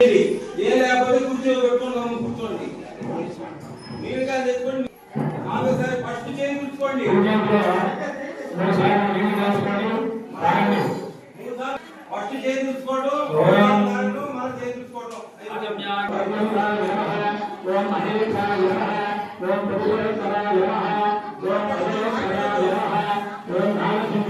ఏ లేకపోతే కుర్చీలో పెట్టుకుని కూర్చోండి. మీరు కాదు తెచ్చుకోండి నాలుగోసారి ఫస్ట్ చేయి కూర్చోండి. ఫస్ట్ చేయి కూర్చోవడం మనం చేయి కూర్చోవడం ఓం ప్రభుత్వ ఓం ప్రభుత్వ ఓం నాగసింహ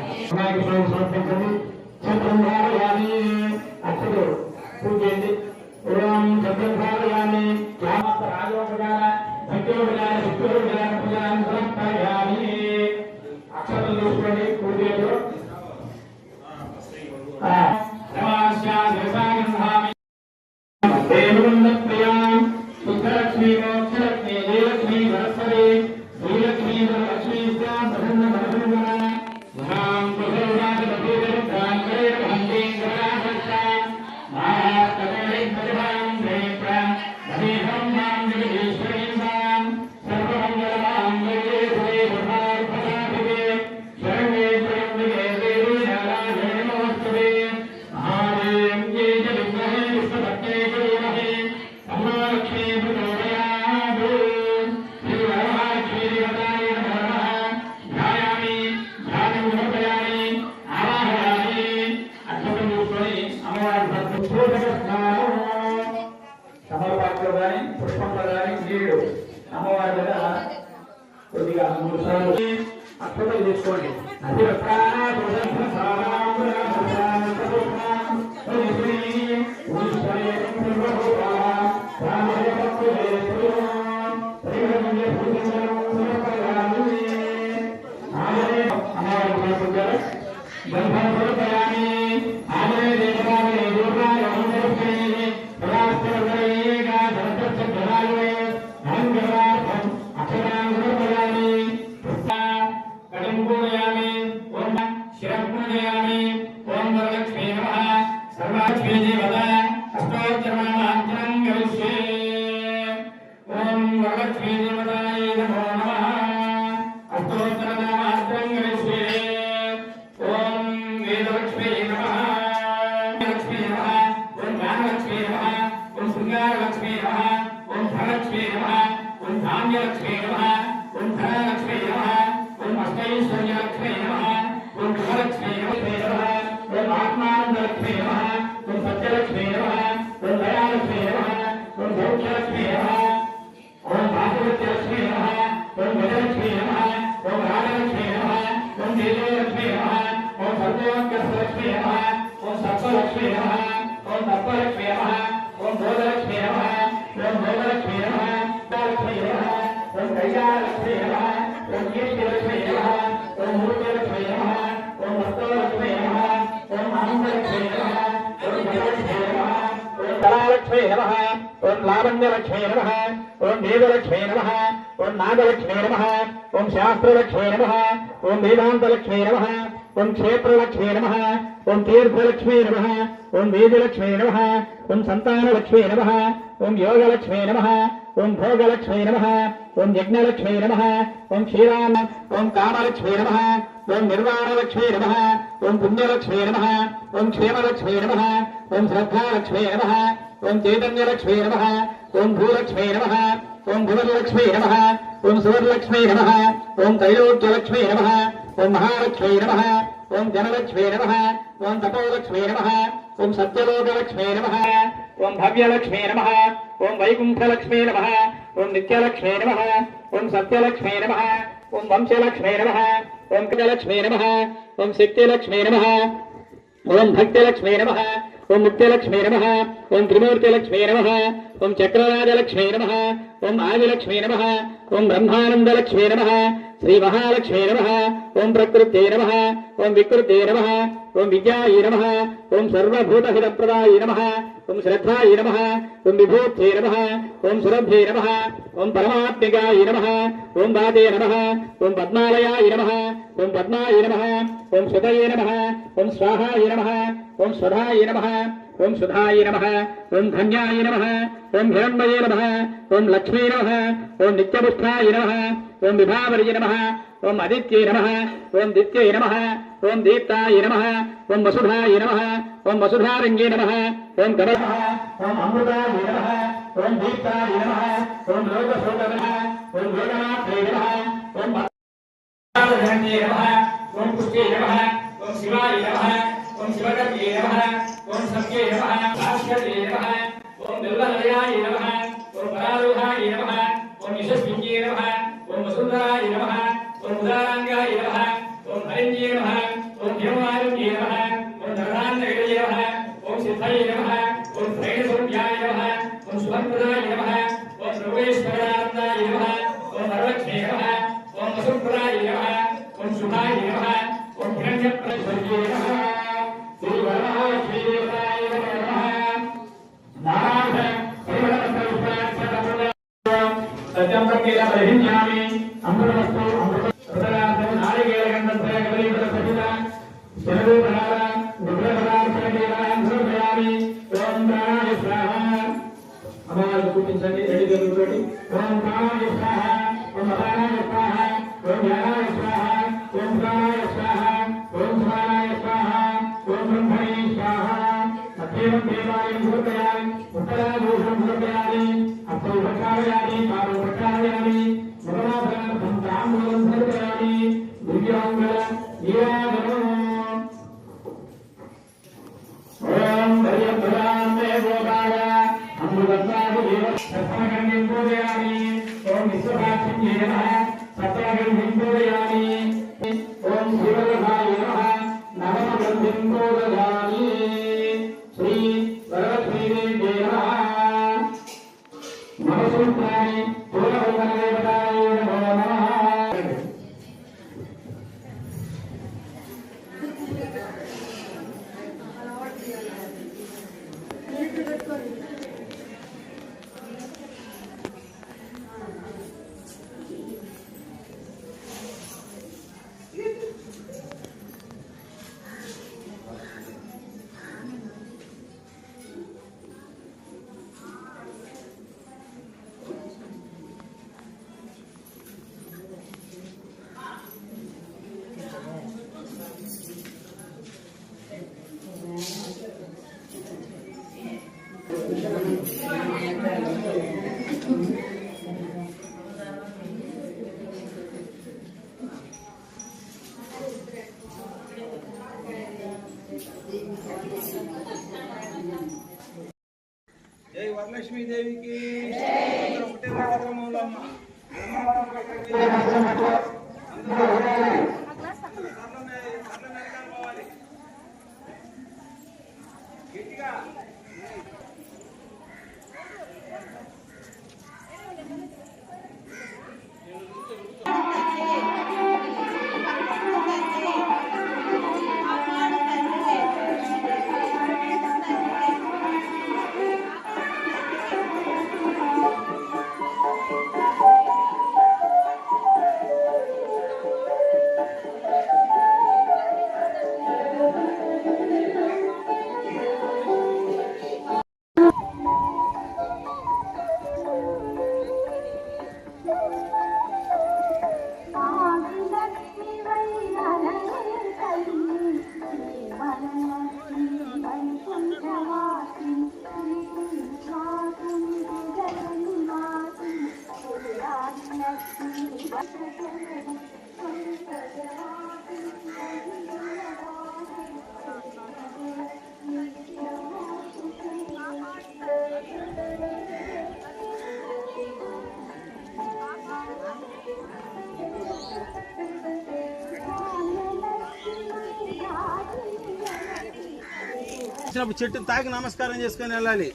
వినాయకుడు సమర్పించండి చంద్రంధారయామి అక్షుడు పూజ చేయండి ఓం చంద్రంధారయామి రాజోపచార భక్తోపచార శుక్రోపచార పూజాన్ని పుష్పంలో కానీ నీళ్ళు అమ్మవారి మీద కొద్దిగా మూడు సార్లు అక్షతలు తీసుకోండి అది బ్రహ్మ ఆమె దేవరామ Guarda లావణ్యలక్ష్మీ నమ ఓం దేవలక్ష్మీ నమ ఓం నాగలక్ష్మీ నమ ఓం శాస్త్రలక్ష్మీ నమ ఓం వేదాంతలక్ష్మీ నమ ఓం క్షేత్రలక్ష్మీ నమ ఓం తీర్థలక్ష్మీ నమ ఓం వేదలక్ష్మీ నమ ఓం సంతానలక్ష్మీ నమ ఓం యోగలక్ష్మీ నమ ఓం భోగలక్ష్మీ నమ ఓం యజ్ఞలక్ష్మీ నమ ఓం క్షీరాన్న ఓం కామలక్ష్మీ నమ ఓం నిర్వాణలక్ష్మీ నమ ఓం పుణ్యలక్ష్మీ నమ ఓం క్షేమలక్ష్మీ నమ ఓం శ్రద్ధాలక్ష్మీ నమ ओम चैतन्य लक्ष्मी नम ओम भूलक्ष्मी नम ओम भुवनलक्ष्मी नम ओम सुवर्लक्ष्मी नम ओम त्रैलोक्य लक्ष्मी नम ओम महालक्ष्मी नम ओम जनलक्ष्मी नम ओम तपोलक्ष्मी नम ओम सत्यलोकलक्ष्मी नम ओम भव्यलक्ष्मी नम ओम वैकुंठलक्ष्मी नम ओम नित्यलक्ष्मी नम ओम सत्यलक्ष्मी नम ओम वंशलक्ष्मी नम ओम कृतलक्ष्मी नम ओम शक्तिलक्ष्मी नम ओम भक्तिलक्ष्मी नम ओम मुक्तिलक्ष्मी नम ఓం త్రిమూర్తిలక్ష్మీ నమ ఓం చక్రరాజలక్ష్మీ నమ ఓం ఆదిలక్ష్మీ నమ ఓం బ్రహ్మానందలక్ష్మీ నమ శ్రీ మహాలక్ష్మీ నమ ఓం ప్రకృతే నమ ఓం వికృతే నమ ఓం విద్యాయ నమ ఓం సర్వభూతహితప్రదాయ నమ ఓం శ్రద్ధాయ నమ ఓం విభూతే నమ ఓం సురభ్యే నమ ఓం పరమాత్మికాయ నమ ఓం వాదే నమ ఓం పద్మాలయాయ నమ ఓం పద్మాయ నమ ఓం సుతయే నమ ఓం స్వాహాయ నమ ఓం స్వధాయ నమ ओम सुधाय नम ओं धन्याय नम ओं हिरण्मये नम ओं लक्ष्मी नम ओं निष्ठाई नम ओं विभावर्य नम ओं आदित्य नम ओं दित्य नम ओं दीप्ताय नम ओं वसुधाय नम ओं वसुधारंगे नम ओम गण ओम अमृताय नम ओम दीप्ताय नम ओम लोकसोक ओम लोकनाथाय नम ओम ओम पुष्टे नम ओम शिवाय नम ओम शिवकर्ये नमः ओम सत्ये नमः भास्कर्ये नमः ओम निर्वहणाय नमः ओम परारोहाय नमः ओम यशस्विन्ये नमः ओम वसुन्धराय नमः ओम उदारांगाय नमः ओम हरिण्ये नमः ओम हिमवारुण्ये नमः ओम धर्मान्तकर्ये नमः ओम सिद्धाय नमः ओम त्रैणसौर्याय नमः ओम सुभद्राय नमः ओम सर्वेश्वरानन्दाय नमः ओम सर्वज्ञे नमः ओम वसुन्धराय नमः ओम सुभाय नमः ओम हिरण्यप्रभुये नमः स्वाहाय स्वाहा ओम जनाय स्वाहा ओम प्राणाय स्वाहा ओम स्वाहाय स्वाहा ओम ब्रह्मणे स्वाहा अथेवं देवाय भूतयाय उत्तराभूषं भूतयानि असौ प्रकारयानि पारो प्रकारयानि भगवान् सन्ताम्बुलं भूतयानि दिव्याङ्गल निरागमो ओम भयं भयामे गोपाय अम्बुदत्ताय देव சட்டமாக వరలక్ష్మీదేవికి అందరూ ఒకటే కార్యక్రమంలో అమ్మ. వచ్చినప్పుడు చెట్టు తాకి నమస్కారం చేసుకొని వెళ్ళాలి.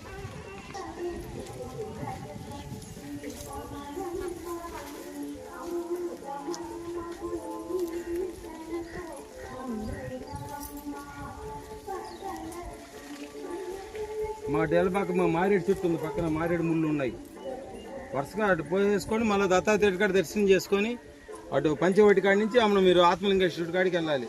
మా డెలబాక మా మారేడు చెట్టు ఉంది పక్కన మారేడు ముళ్ళు ఉన్నాయి. వరుసగా అటు పోయేసుకొని మళ్ళీ దత్తాత్రేయుడి కాడ దర్శనం చేసుకొని అటు పంచవటి కాడి నుంచి అమ్మ మీరు ఆత్మలింగేశ్వరుడి కాడికి వెళ్ళాలి.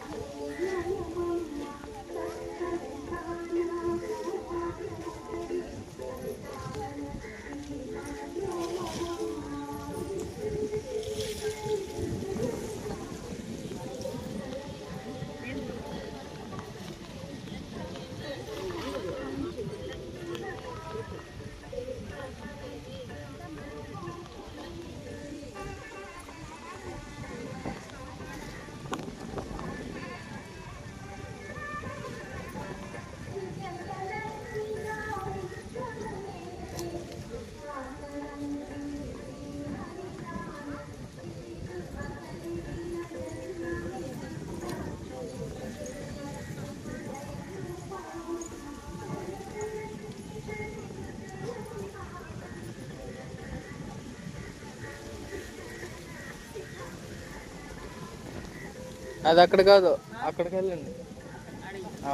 అది అక్కడ కాదు అక్కడికి వెళ్ళండి ఆ.